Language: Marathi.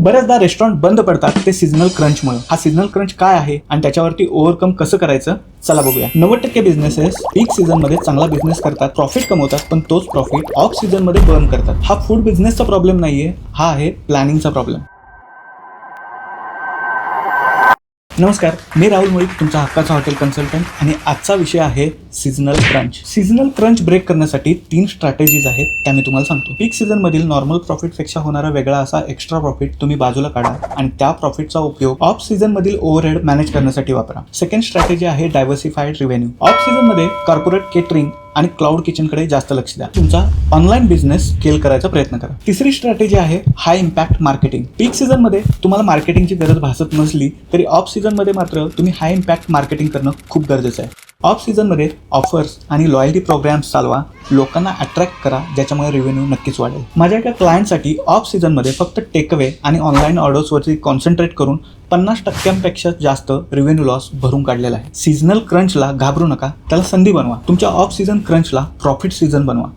बऱ्याचदा रेस्टॉरंट बंद पडतात ते सीझनल क्रंचमुळे हा सिझनल क्रंच काय आहे आणि त्याच्यावरती ओव्हरकम कसं करायचं? चला बघूया. नव्वद टक्के बिझनेसेस पीक सीझनमध्ये चांगला बिझनेस करतात प्रॉफिट कमवतात पण तोच प्रॉफिट ऑफ सीझनमध्ये बर्न करतात. हा फूड बिझनेसचा प्रॉब्लेम नाहीये हा आहे प्लॅनिंगचा प्रॉब्लेम नमस्कार मी राहुल मुळीक तुमचा हक्काचा हॉटेल कन्सल्टंट आणि आजचा विषय आहे seasonal crunch seasonal crunch break करण्यासाठी तीन स्ट्रॅटेजीज आहेत त्या मी तुम्हाला सांगतो. पीक सीझन मधील नॉर्मल प्रॉफिटपेक्षा होणारा वेगळा असा एक्स्ट्रा प्रॉफिट तुम्ही बाजूला काढा आणि त्या प्रॉफिटचा उपयोग ऑफ सीझन मधील ओव्हरहेड मॅनेज करण्यासाठी वापरा. सेकंड स्ट्रॅटेजी आहे डायव्हर्सिफाईड रिव्हेन्यू ऑफ सीझनमध्ये कॉर्पोरेट केटरिंग आणि क्लाउड किचनकडे जास्त लक्ष द्या. तुमचा ऑनलाईन बिझनेस स्केल करायचा प्रयत्न करा. तिसरी स्ट्रॅटेजी आहे हाय इम्पॅक्ट मार्केटिंग पीक सीझनमध्ये तुम्हाला मार्केटिंगची गरज भासत नसली तरी ऑफ सीझनमध्ये मात्र तुम्ही हाय इम्पॅक्ट मार्केटिंग करणं खूप गरजेचं आहे. ऑफ सीझनमध्ये ऑफर्स आणि लॉयल्टी प्रोग्राम्स चालवा. लोकांना अट्रॅक्ट करा ज्याच्यामुळे रेव्हेन्यू नक्कीच वाढेल. माझ्या एका क्लायंटसाठी ऑफ सीझनमध्ये फक्त टेकअवे आणि ऑनलाईन ऑर्डर्सवरती कॉन्सन्ट्रेट करून पन्नास टक्क्यांपेक्षा जास्त रेव्हेन्यू लॉस भरून काढलेला आहे. सीझनल क्रंचला घाबरू नका. त्याला संधी बनवा. तुमच्या ऑफ सीझन क्रंचला प्रॉफिट सीझन बनवा.